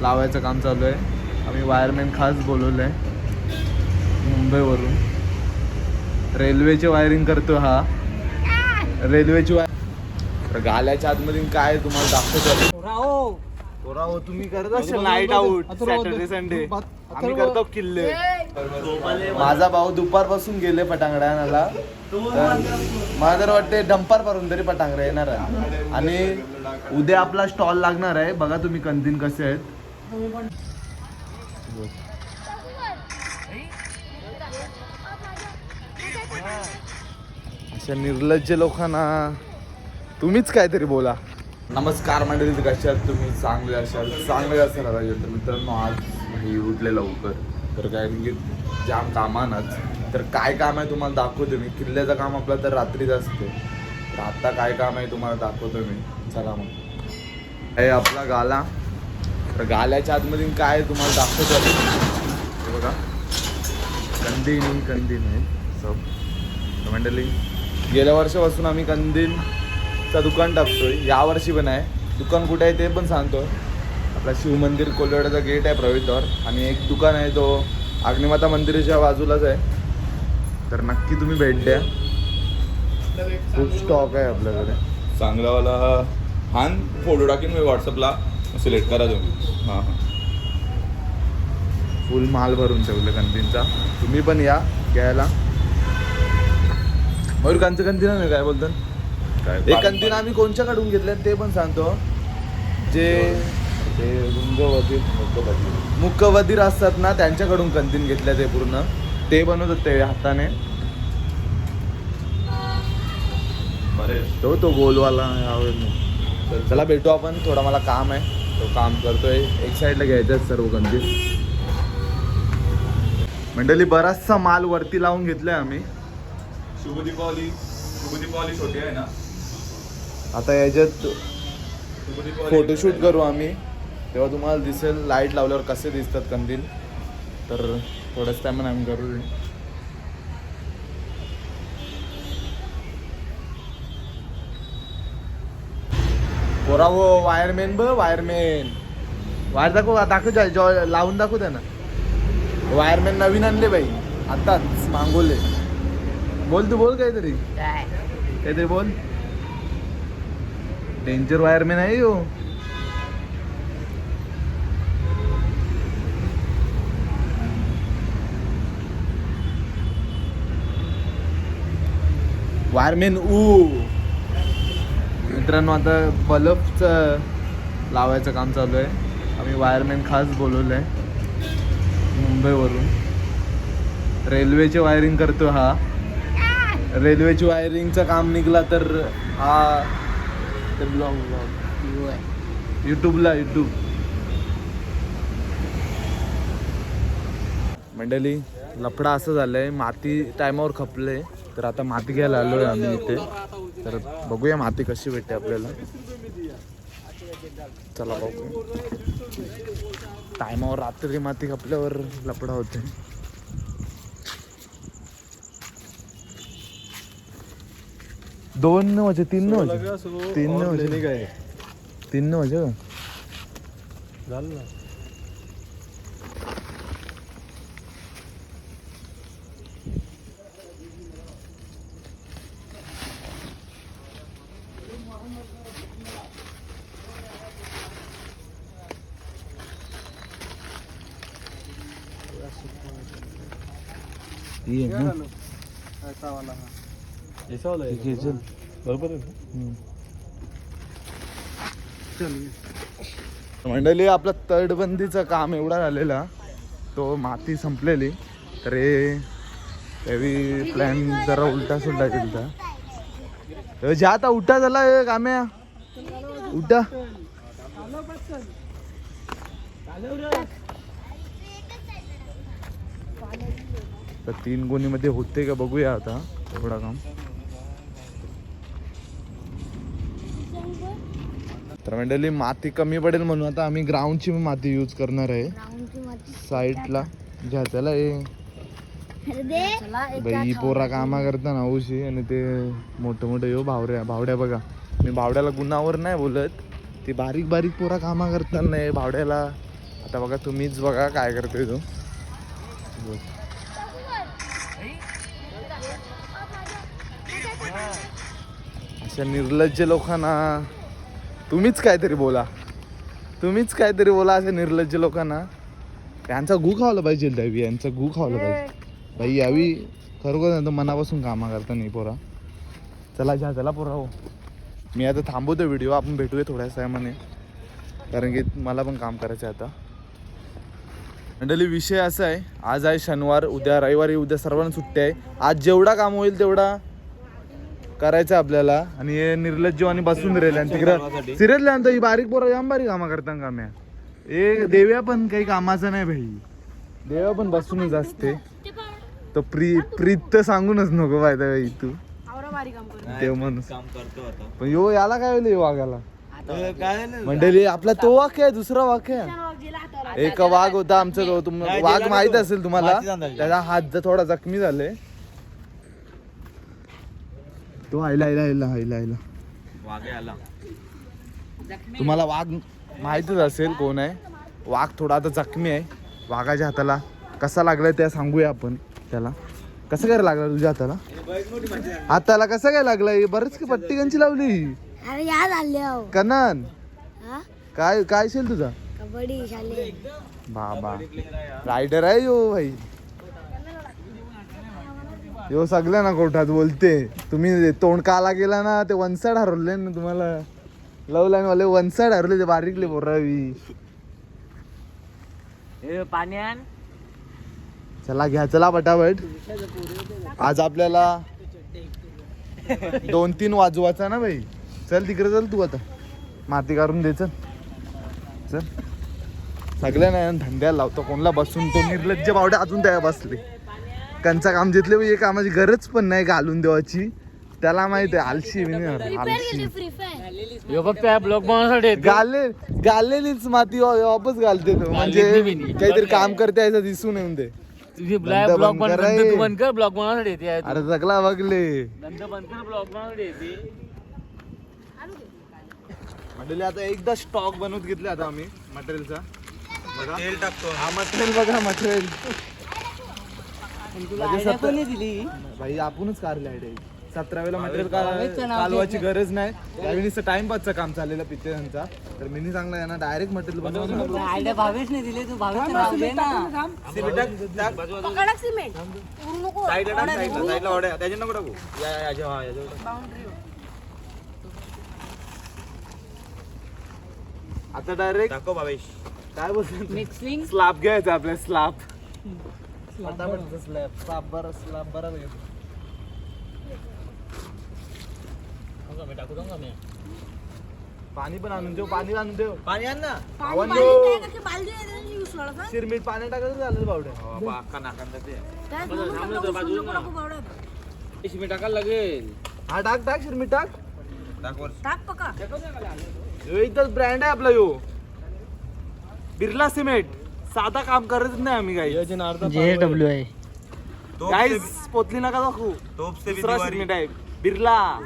लावायचं काम चालू आहे. आम्ही वायरमॅन खास बोलवलं आहे. मुंबईवरून. रेल्वेचे वायरिंग करतो हा. रेल्वेची वाय तर गाल्याच्या आतमध्ये काय तुम्हाला दाखवतो पोरा हो. तुम्ही करत असेल नाईट आउट सॅटर्डे संडे आम्ही करतो किल्ले. माझा भाऊ दुपारपासून गेले पटांगड्याला तर मला तर वाटते डंपर पारून तरी पटांगड्या येणार आहे. आणि उद्या आपला स्टॉल लागणार आहे. बघा तुम्ही कंदीन कसे आहेत. अशा निर्लज्ज लोकांना तुम्हीच काहीतरी बोला. नमस्कार मंडळी कशा तुम्ही? चांगले असाल? चांगले असाल पाहिजे तर मित्रांनो आज मी उठले लवकर. तर काय की जाम कामानच. तर काय काम आहे तुम्हाला दाखवतो मी. किल्ल्याचं काम आपलं तर रात्रीच असते. तर आत्ता काय काम आहे तुम्हाला दाखवतो मी. चला मग. हे आपला गाला. तर गाल्याच्या आतमध्ये काय तुम्हाला दाखवतो हे बघा. कंदीन कंदीन आहे. सब तर मंडळी गेल्या वर्षापासून आम्ही कंदीलचं दुकान टाकतोय. या वर्षी पण आहे. दुकान कुठे आहे ते पण सांगतो. आपला शिवमंदिर कोलवाड्याचा गेट आहे प्रवेशद्वार. आणि एक दुकान आहे तो अग्निमाता मंदिराच्या बाजूलाच आहे. तर नक्की तुम्ही भेट द्या. खूप स्टॉक आहे आपल्याकडे. चांगलावाला हान फोटो टाकेन मी व्हॉट्सअपला सिलेक्ट करा तुम्ही. हां हां. फुल माल भरून ठेवलं कंदीनचा तुम्ही पण या घ्यायला. मयूर कंच कंदीन नाही काय बोलतात काय एक कंदीन आम्ही कोणच्याकडून घेतले ते पण सांगतो. जे ते रुंगवतीत मुकवधीर असतात ना त्यांच्याकडून कंदीन घेतले ते पूर्ण. ते बनवतात ते हाताने. तो तो गोलवाला आवडेल चला भेटू आपण. थोडा मला काम आहे. तो काम करतोय. एक साईडला घ्यायचं सर्व कंदील मंडळी बराचसा माल वरती लावून घेतलाय आम्ही. शुभ दीपावली. शुभ दीपावली छोटी आहे ना? आता याच्यात फोटोशूट करू आम्ही. तेव्हा तुम्हाला दिसेल लाइट लावल्यावर कसे दिसतात कंदील. तर थोड्याच टायमाने आम्ही करू. पोरा हो वायरमॅन ब वायरमॅन वायर दाखव दाखव जा- लावून दाखव त्यांना. वायरमॅन नवीन आणले बाई आताच मागवले. बोल तू बोल काहीतरी. काहीतरी बोल. डेंजर वायरमॅन आहे यो. वायरमॅन ऊ मित्रांनो आता बल्बचं लावायचं काम चालू आहे. आम्ही वायरमॅन खास बोलवलं आहे मुंबईवरून. रेल्वेचे वायरिंग करतो हा. रेल्वेची वायरिंगचं काम निघला तर हा ते ब्लॉग ब्लॉग यूट्यूबला यूट्यूब मंडळी लफडा असं झालंय माती टायमावर खपले तर आता माती घ्यायला आलो आहे आम्ही इथे. तर बघूया माती कशी भेटते आपल्याला. चला बघू. टायमावर रात्री माती खपल्यावर लफडा होते दोन वाजे तीन वाजे. तीन वाजे. तीन न. का? ये ना? ठीक आहे, चल. बरोबर आहे. मंडळी आपलं तटबंदीचं काम एवढा झालेला तो माती संपलेली. तर हे त्यावेळी प्लॅन जरा उलटा सुलटा केलता. तर ज्या आता उठा झाला हे काम्या. उठा. तर तीन गोणीमध्ये होते का बघूया आता. एवढा काम. तर मंडळी माती कमी पडेल म्हणून आता आम्ही ग्राउंडची माती यूज करणार आहे. साईडला घ्या त्याला हे बाई पोरा कामा करताना औशी आणि ते मोठं मोठं यो भावड्या भावड्या बघा. मी भावड्याला गुन्हावर नाही बोलत. ते बारीक बारीक पोरा कामा करताना हे भावड्याला. आता बघा तुम्हीच बघा काय करतोय तो. अशा निर्लज्ज लोकांना तुम्हीच काहीतरी बोला. तुम्हीच काहीतरी बोला अशा निर्लज्ज लोकांना. यांचा गु खावला पाहिजे दैवी यांचा गु खावला पाहिजे. बाई यावी खरोखर तर मनापासून कामा करता नाही पोरा. चला जा चला पोरा हो. मी आता थांबवतो व्हिडिओ आपण भेटूया थोड्या टायमाने कारण की मला पण काम करायचं आहे आता. मंडळी विषय असा आहे. आज आहे शनिवार उद्या रविवारी उद्या सर्वांना सुट्टी आहे. आज जेवढा काम होईल तेवढा करायचं आपल्याला. आणि हे निर्लज्जवानी बसून राहिले. आणि तिकडं सिरियसली आणतो. ही बारीक पोरं जाम बारीक कामं करतात काम्या ए देव्या पण काही कामाचं नाही भाई देव्या पण बसूनच असते. तो प्री प्रीत तर सांगूनच नको पाहिजे भाई तू. देव म्हणून करतो पण यो याला काय होईल वाघाला मंडळी आपला तो वाक्य आहे दुसरा वाक्य आहे. एक वाघ होता आमचा वाघ माहीत. असेल तुम्हाला. त्याचा हात जर थोडा जखमी झाले तो आयला आयला आयला आयला आयला. वागे आला. तुम्हाला वाघ माहितच असेल कोण आहे. वाघ थोडा आता जखमी आहे. वाघाच्या हाताला कसा लागलाय त्या सांगूया आपण त्याला. कसं काय लागला तुझ्या हाताला? हाताला कसं काय लागलाय? बरंच की पट्टी कंची लावली. अरे याद आले हो. कनान. हा? काय काय असेल तुझा? कबड्डी शाले बाबा. रायडर आहे यो भाई. यो सगळं ना कोठात बोलते. तुम्ही तोंड काला गेला ना ते वन साइड हरवले ना तुम्हाला. लव लाईन वाले वन साइड हरवले ते बारीकले बोरावी पाण्यान. चला घ्या चला पटापट. आज आपल्याला दोन तीन वाजवायचा ना भाई चल तिकडे चल तू आता. माती काढून दे चल. चल. सगळ्या नाही धंद्याला लावतो कोणला बसून तो निर्लज्ज बावड्या अजून त्या बसले. कंचा काम जितले हे कामाची गरज पण नाही घालून देवाची. त्याला माहीत आहे आलशी मी नाही आलशी. फ्री फायर यो फक्त ब्लॉग बनवण्यासाठी येतो. गाले गालेलीच माती वापस घालते तो. म्हणजे गालेली बी नाही. काहीतरी काम करते असं दिसून येऊन दे तुझी धंदा ब्लॉग बंद बन कर धंदा रे. तू बंद कर ब्लॉग बनवण्यासाठी येते आहे तू. अरे जगला बघले. धंदा बंद कर ब्लॉग बनवण्यासाठी येते. मंडळी आता एकदा स्टॉक बनवत घेतले आता आम्ही मटेरियलचा तेल टाकतो. हा मटेरियल बघा मटेरियल दिली? भाई आपणच कारले आयडिया सतरा वेळेला मटेरियल कालवाची गरज नाही. त्यावेळी टाइमपासचं काम चाललेलं पित्तेचा तर मी सांगला यांना डायरेक्ट मटेरियल बनवून आयडिया भावेश नाही दिले तू भावेश त्याच्या नको टाकू. या या याच्या हा याच्यावर टाक. आता डायरेक्ट टाको भावेश. काय बोलतो? मिक्सिंग स्लाब घ्यायचा आपल्या स्लाब फटाफट स्लॅब स्लाब बरं स्लाब बरं पाहिजे. पाणी पण आणून देऊ पाणी आणून देऊ. पाणी आण ना. पाणी का की बाल्दी आहे use का? शिरमीट पाणी. टाकायचं झालं बावड्या. हो, बा, अख्खा नाकांचा ते काय बोलू नका, थांबलं तर उचलू बाजूला नको, ना. नको बावड्या. मी टाकायला लागेल. हा टाक टाक शिरमीट टाक. टाक टाक पका इथंच ब्रँड आहे आपला यो. बिर्ला सिमेंट. साधा काम करत नाही आम्ही काही जे डब्ल्यू आहे तोप काहीच से- पोतली नका दाखवू. तोप से भी दुसरा दीवारी आहे. बिर्ला.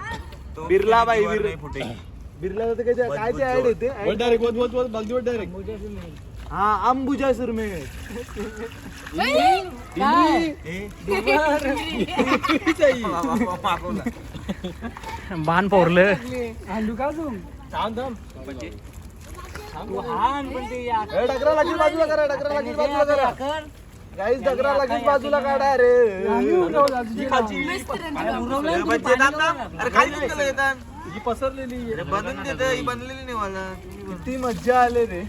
तोप बिर्ला भी बाई, दीवार बिर- नहीं फुटेगी. बिर्ला काय ते- काय ते ऍड येते? हा अंबुजा सिमेंट बाण पोरलं. डगरा लागेल बाजूला करा डगरा लागेल बाजूला करा. गाईस डगरा लागेल बाजूला काढा रे. बच्चे दाम ना. अरे खाली निघालं येतात ही पसरलेली अरे बनवून देत ही बनलेली नाही मला. किती मज्जा आले रे.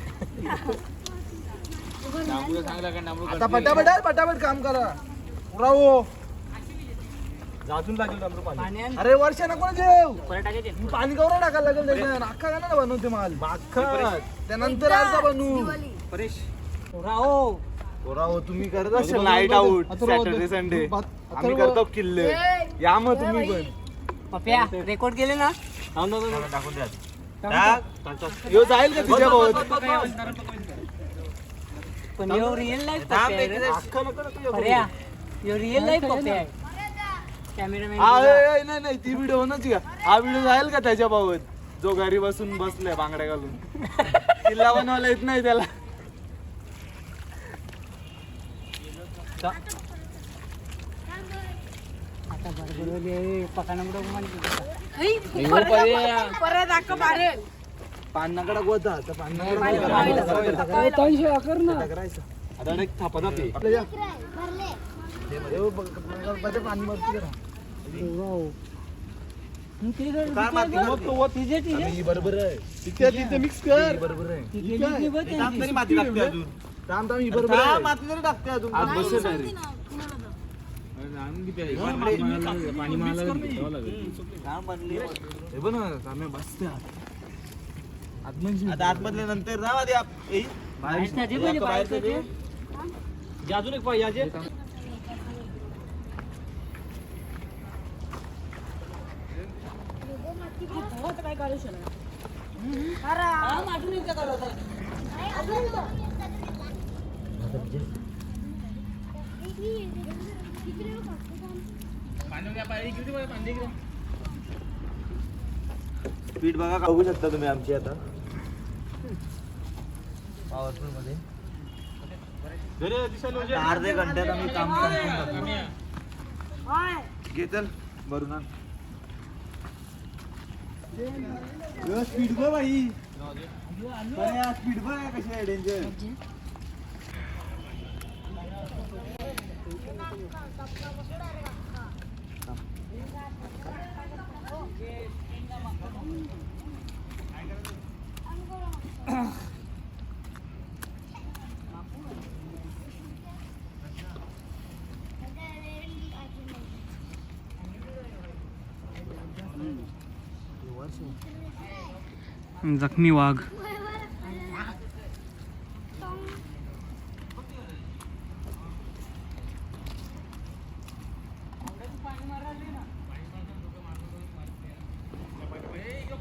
आता पटापट आहे, पटापट काम करा. पुरावो अरे वर्ष नको ना जेव पाणी कवर टाकायला लागेल त्याच्यात अख्खा का ना बनवते माल. अख्खा? त्यानंतर अर्धा बनवू. पुरावो तुम्ही करत असाल नाईट आउट सॅटर्डे संडे. आम्ही करतो किल्ले. या मग तुम्ही पण. पप्या रेकॉर्ड केले ना? टाकून द्या. टाक. यो जाईल का तुझ्या भावात? पण yo real life Papya real life Papya आहे. कॅमेरामॅन हा नाही नाही ती व्हिडिओ होणाच का हा व्हिडिओ जाईल का त्याच्या बाबत जो घरी बसून बसलाय बांगड्या घालून. किल्ला बनवायला येत नाही त्याला. आता परत अक्का मारेल पान्नाकडा आता बरोबर आहे तिथे तिथे मिक्स कर बरोबर आहे माती टाकते अजून थांब थांब ही बरोबर आहे माती जरी टाकते अजून आज बसेल direct. हे बघ ना कामे बसते आता आतमधल्या नंतर जा आधी आप- बाहेर- बाहेर अजून एक पाहिजे काय काढू शकणार अरे माटून एकदा काढू स्पीड बघा बघू शकता तुम्ही आमची आता. पॉवरफुलमध्ये. आता अर्ध्या घंट्यात आम्ही काम संपवून टाकू. घे चल भरून आण. स्पीड बघ बाई. स्पीड बघ कशी आहे डेंजर जखमी वाघ.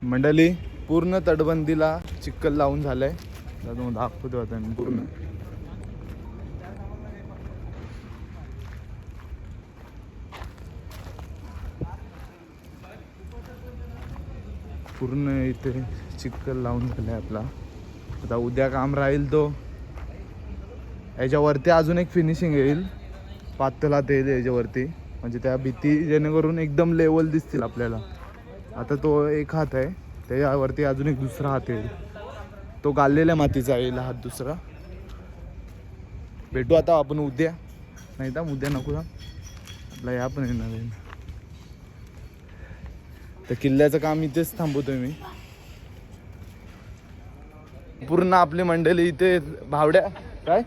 मंडळी पूर्ण तटबंदीला चिक्कल लावून झालंय. तुम्हाला दाखवतो आता मी पूर्ण. पूर्ण इथे चिक्कल लावून झालाय आपला. आता उद्या काम राहील तो. याच्यावरती अजून एक फिनिशिंग येईल. पातळात येईल याच्यावरती. म्हणजे त्या भीती जेणेकरून एकदम लेवल दिसतील आपल्याला. आता तो एक हात आहे. त्याच्यावरती अजून एक दुसरा हात येईल. तो गाळलेल्या मातीचा येईल हात दुसरा. भेटू आता आपण उद्या. नाही तर उद्या नको ना आपला या पण येणार आहे तर किल्ल्याचं काम इथेच थांबवतोय मी. पूर्ण आपली मंडळी इथे भावड्या. काय?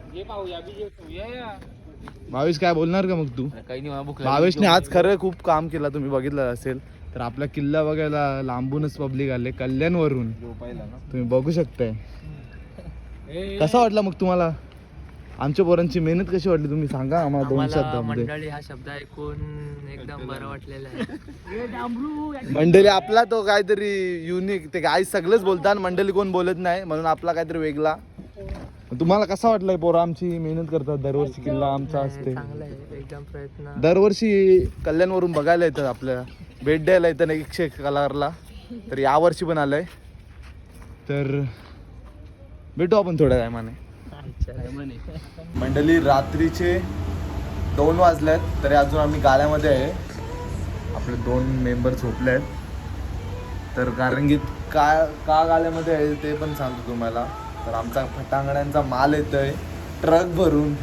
भावेश काय बोलणार का मग तू? काही नाही भावेशने आज खरं खूप काम केलं तुम्ही बघितलं असेल. तर आपला किल्ला बघायला लांबूनच पब्लिक आले कल्याणवरून. तुम्ही बघू शकताय. कसा वाटला मग तुम्हाला? आमच्या पोरांची मेहनत कशी वाटली तुम्ही सांगा आम्हाला दोन मंडळी हा शब्द ऐकून एकदम बरं वाटलेलं आहे. मंडळी आपला तो काहीतरी युनिक ते काय सगळंच बोलतात मंडळी कोण बोलत नाही म्हणून आपला काहीतरी वेगळा. तुम्हाला कसा वाटलाय पोरं? आमची मेहनत करतात दरवर्षी किल्ला आमचा असते. चांगलं आहे एकदम प्रयत्न. दरवर्षी कल्याणवरून बघायला येतात आपल्या भेट द्यायला येतं ना एकशे एक कलाकारला. तर यावर्षी पण आलंय. तर भेटू आपण थोड्या टायमाने. मंडळी रात्रीचे दोन वाजल्यात तरी अजून आम्ही गाल्यामध्ये आहे. आपले दोन मेंबर झोपले आहेत तर कारण की का का गाल्यामध्ये आहे ते पण सांगतो तुम्हाला. तर आमचा फटांगड्यांचा माल येतोय. ट्रक भरून.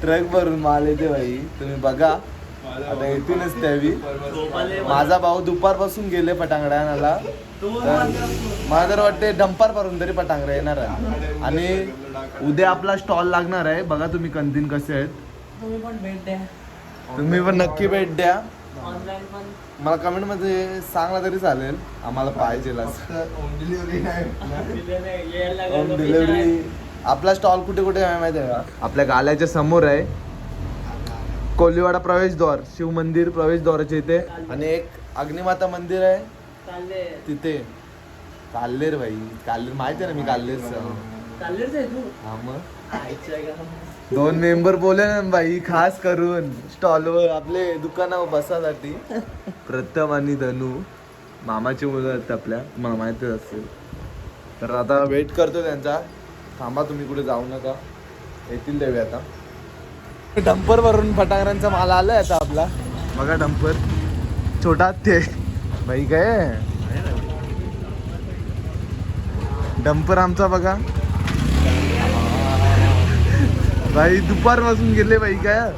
ट्रक भरून माल येते भाई तुम्ही बघा. आता येतीलच त्यावी माझा भाऊ दुपारपासून गेले पटांगड्याला मला तर वाटते डंपर भरून तरी पटांगड्या येणार आहे. आणि उद्या आपला स्टॉल लागणार आहे. बघा तुम्ही कंदीन कसे आहेत. तुम्ही पण भेट द्या. तुम्ही पण नक्की भेट द्या. मला कमेंटमध्ये सांगला तरी चालेल. आम्हाला पाहिजे होम डिलिव्हरी आपला स्टॉल कुठे कुठे आहे माहिती आहे का? आपल्या गाल्याच्या समोर आहे. कोलीवाडा प्रवेशद्वार शिव मंदिर प्रवेशद्वाराच्या इथे. आणि एक अग्निमाता मंदिर आहे. तिथे. काल्लेर भाई. काल्लेर माहिती आहे ना मी काल्लेरचं हा. दोन मेंबर बोले ना बाई खास करून स्टॉलवर आपले दुकानावर बसासाठी. प्रथम आणि धनू. मामाची मुलं आहेत आपल्या. मला माहितीच असेल. तर आता वेट करतो त्यांचा. थांबा तुम्ही कुठे जाऊ नका. येतील देवी आता. डंपर वरून फटाकड्यांचा माल आलाय आता आपला. बघा डंपर. छोटा ते. भाई काय? डंपर आमचा बघा. भाई दुपारपासून गेले बाई काय?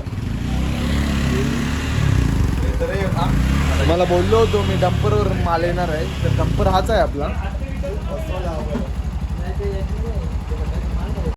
मला बोललो होतो मी डंपरवर माल येणार आहे. तर डंपर हाच आहे आपला.